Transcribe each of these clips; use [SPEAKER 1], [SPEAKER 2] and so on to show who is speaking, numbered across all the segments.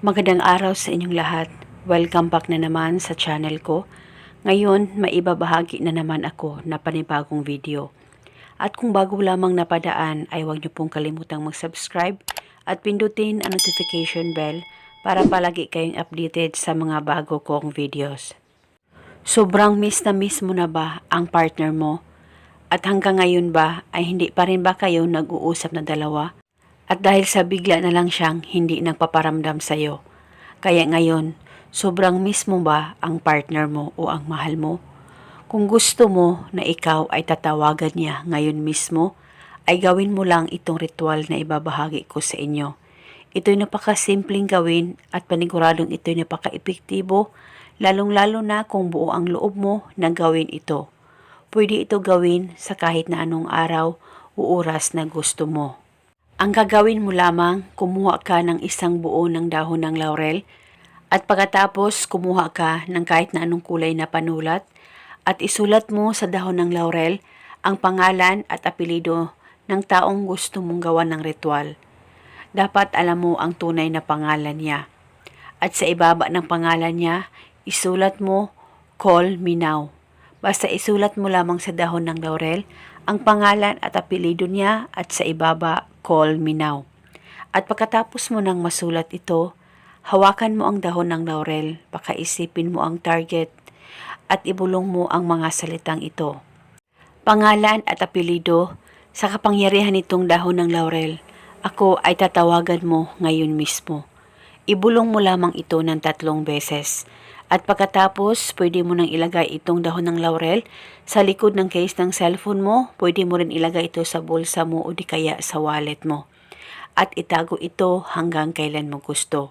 [SPEAKER 1] Magandang araw sa inyong lahat. Welcome back na naman sa channel ko. Ngayon, maibabahagi na naman ako na panibagong video. At kung bago lamang napadaan ay huwag niyo pong kalimutang mag-subscribe at pindutin ang notification bell para palagi kayong updated sa mga bago kong videos. Sobrang miss na miss mo na ba ang partner mo? At hanggang ngayon ba ay hindi pa rin ba kayo nag-uusap na dalawa? At dahil sa bigla na lang siyang hindi nagpaparamdam sa'yo. Kaya ngayon, sobrang miss mo ba ang partner mo o ang mahal mo? Kung gusto mo na ikaw ay tatawagan niya ngayon mismo, ay gawin mo lang itong ritual na ibabahagi ko sa inyo. Ito'y napakasimpleng gawin at paniguradong ito'y napaka-epektibo, lalong-lalo na kung buo ang loob mo na gawin ito. Pwede ito gawin sa kahit na anong araw o oras na gusto mo. Ang gagawin mo lamang, kumuha ka ng isang buo ng dahon ng laurel at pagkatapos kumuha ka ng kahit na anong kulay na panulat at isulat mo sa dahon ng laurel ang pangalan at apelido ng taong gusto mong gawan ng ritual. Dapat alam mo ang tunay na pangalan niya. At sa ibaba ng pangalan niya, isulat mo, Call me now. Basta isulat mo lamang sa dahon ng laurel ang pangalan at apelido niya at sa ibaba, call me now. At pagkatapos mo nang masulat ito, hawakan mo ang dahon ng laurel, pakaisipin mo ang target, at ibulong mo ang mga salitang ito. Pangalan at apelido, sa kapangyarihan nitong dahon ng laurel, ako ay tatawagan mo ngayon mismo. Ibulong mo lamang ito ng tatlong beses. At pagkatapos, pwede mo nang ilagay itong dahon ng laurel sa likod ng case ng cellphone mo. Pwede mo rin ilagay ito sa bulsa mo o di kaya sa wallet mo. At itago ito hanggang kailan mo gusto.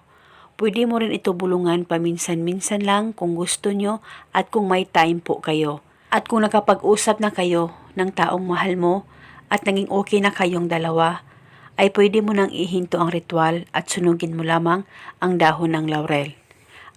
[SPEAKER 1] Pwede mo rin ito bulungan paminsan-minsan lang kung gusto nyo at kung may time po kayo. At kung nakapag-usap na kayo ng taong mahal mo at naging okay na kayong dalawa, ay pwede mo nang ihinto ang ritual at sunugin mo lamang ang dahon ng laurel.